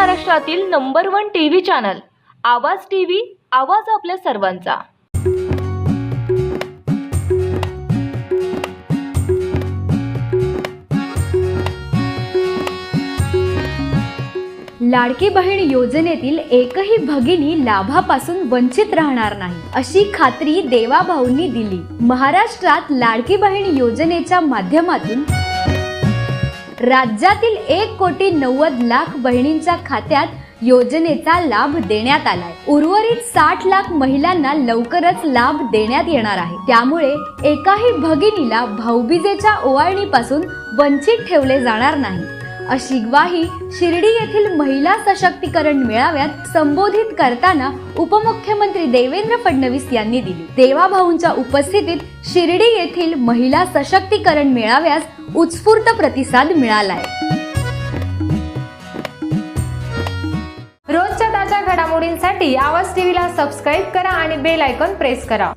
महाराष्ट्रातील number one TV channel Awaaz TV Awaaz आपल्या सर्वांचा. लाडकी बहीण योजनेतील एकही भगिनी लाभापासून वंचित राहणार नाही अशी खात्री देवाभाऊंनी दिली. महाराष्ट्रात लाडकी बहीण योजनेच्या माध्यमातून राज्यातील एक कोटी नव्वद लाख बहिणींच्या खात्यात योजनेचा लाभ देण्यात आलाय. उर्वरित साठ लाख महिलांना लवकरच लाभ देण्यात येणार आहे. त्यामुळे एकाही भगिनीला भाऊबीजेच्या ओवाळणीपासून वंचित ठेवले जाणार नाही. अशी ग्वाही शिर्डी येथील महिला सशक्तीकरण मेळाव्यात संबोधित करताना उपमुख्यमंत्री देवेंद्र फडणवीस यांनी दिली. देवाभाऊंच्या उपस्थितीत शिर्डी येथील महिला सशक्तीकरण मेळाव्यास उत्स्फूर्त प्रतिसाद मिळालाय. रोजच्या ताज्या घडामोडींसाठी आवाज टीव्हीला सबस्क्राईब करा आणि बेल आयकॉन प्रेस करा.